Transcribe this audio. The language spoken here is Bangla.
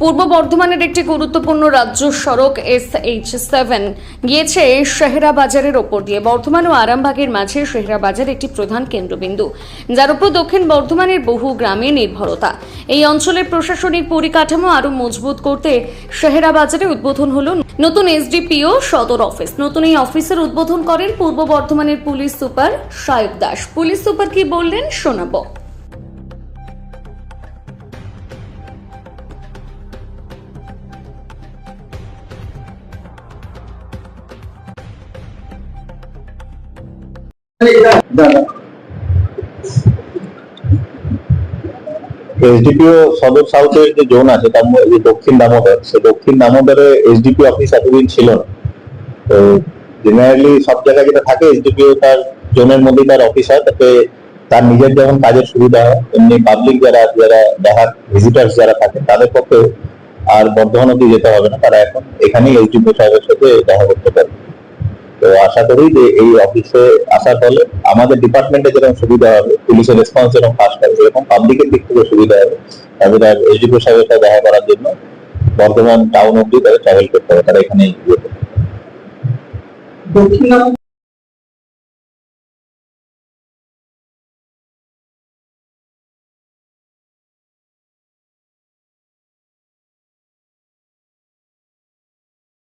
পূর্ব বর্ধমানের একটি গুরুত্বপূর্ণ রাজ্য সড়ক এস এইচ সেভেন গিয়েছে শেহরা বাজারের ওপর দিয়ে। বর্ধমান ও আরামবাগের মাঝে শেহরা বাজার একটি প্রধান কেন্দ্রবিন্দু। যার উপর দক্ষিণ বর্ধমানের বহু গ্রামে নির্ভরতা। এই অঞ্চলের প্রশাসনিক পরিকাঠামো আরও মজবুত করতে শেহরা বাজারে উদ্বোধন হল নতুন এসডিপিও সদর অফিস। নতুন এই অফিসের উদ্বোধন করেন পূর্ব বর্ধমানের police super Sayak Das. Police super কি বললেন শোনাবো। এসডিপিও সদর সাউথের যে জোন আছে, তার মধ্যে দক্ষিণ দামোদর সে দক্ষিণ দামোদরে এসডিপি অফিস এতদিন ছিল না। তো জেনারেলি সব জায়গায় যেটা থাকে, এসডিপিও তার জোনের মধ্যেই তার অফিস হয়, তাতে তার নিজের যেমন কাজের সুবিধা হয়, তেমনি পাবলিক যারা যারা দেখার ভিজিটার্স যারা থাকে, তাদের পক্ষে আর বর্ধমান অব্দি যেতে হবে না। তারা এখন এখানেই এসডিপিও সাহেবের সাথে দেখা করতে পারে। তো আশা করি যে এই অফিসে আসার ফলে আমাদের ডিপার্টমেন্টে যেরকম সুবিধা হবে, পুলিশের রেসপন্স যেরকম ফাস্ট হবে যেরকম পাবলিকের দিক থেকে সুবিধা হবে। তাদের আর এসডিপি সাহেবের সাথে দেখা করার জন্য বর্ধমান টাউন অব্দি তাদের ট্রাভেল করতে হবে, তারা এখানে দক্ষিণামুখ